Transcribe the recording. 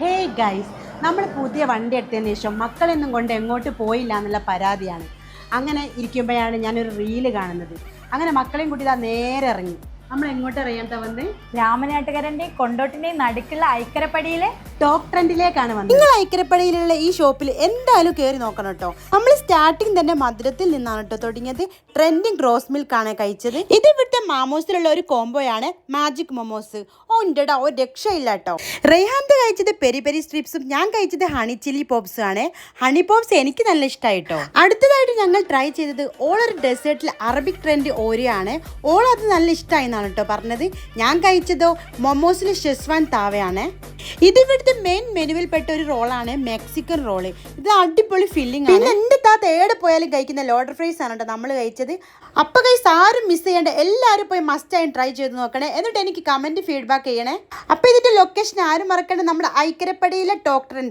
Hey guys നമ്മൾ പുതിയ വണ്ടി എടുത്തതിന് ശേഷം മക്കളെന്നും കൊണ്ട് എങ്ങോട്ട് പോയില്ല എന്നുള്ള പരാതിയാണ്. അങ്ങനെ ഇരിക്കുമ്പോഴാണ് ഞാനൊരു റീൽ കാണുന്നത്. അങ്ങനെ മക്കളെയും കൂട്ടി ഇതാ നേരെ ഇറങ്ങി. നമ്മൾ എങ്ങോട്ട് അറിയാത്ത വന്ന്? രാമനാട്ടുകാരന്റെയും കൊണ്ടോട്ടിന്റെയും നടുക്കുള്ള ഐക്കരപ്പടിയിലെ ടോപ്പ് ട്രെൻഡിലേക്കാണ് വന്നത്. നിങ്ങൾ ഐക്കരപ്പടിയിലുള്ള ഈ ഷോപ്പിൽ എന്തായാലും കയറി നോക്കണം കേട്ടോ നമ്മൾ സ്റ്റാർട്ടിങ് തന്നെ മധുരത്തിൽ നിന്നാണ് കേട്ടോ തുടങ്ങിയത്. ട്രെൻഡിങ് റോസ് മിൽക്ക് ആണ് കഴിച്ചത്. ഇത് ഇവിടുത്തെ മാമോസിലുള്ള ഒരു കോംബോയാണ് മാജിക് മൊമോസ്. ഓ ഉണ്ടടാ ഒരു രക്ഷയില്ല കേട്ടോ റെയ്ഹാന്ത് കഴിച്ചത് പെരി പെരി സ്ട്രിപ്സും ഞാൻ കഴിച്ചത് ഹണി ചില്ലി പോപ്സും ആണ്. ഹണി പോപ്സ് എനിക്ക് നല്ല ഇഷ്ടമായി കേട്ടോ അടുത്തതായിട്ട് ഞങ്ങൾ ട്രൈ ചെയ്തത് ഓൾ ഒരു ഡെസേർട്ടിൽ അറബിക് ട്രെൻഡ് ഓരിയാണ്. ഓൾ അത് നല്ല ഇഷ്ടമായി എന്നാണ് കേട്ടോ പറഞ്ഞത്. ഞാൻ കഴിച്ചതോ മൊമോസിൽ ഷെസ്വാൻ താവയാണ്. ഇത് ഇവിടുത്തെ മെയിൻ മെനുവിൽ പെട്ട ഒരു റോളാണ് മെക്സിക്കൻ റോൾ ഇത് അടിപൊളി ഫില്ലിംഗ് ആണ്. എന്റെ താത്ത ഏടെ പോയാലും കഴിക്കുന്ന ലോഡർ ഫ്രൈസ് ആണ് കേട്ടോ നമ്മൾ കഴിച്ചത്. അപ്പൊ കൈസ് ആരും മിസ് ചെയ്യേണ്ട എല്ലാവരും പോയി മസ്റ്റ് ആയി ട്രൈ ചെയ്ത് നോക്കണേ. എന്നിട്ട് എനിക്ക് കമന്റ് ഫീഡ്ബാക്ക് ചെയ്യണേ. അപ്പൊ ഇതിന്റെ ലൊക്കേഷൻ ആരും മറക്കണ്ട. നമ്മുടെ ഐക്കരപ്പടിയിലെ ഡോക്ടറിന്റെ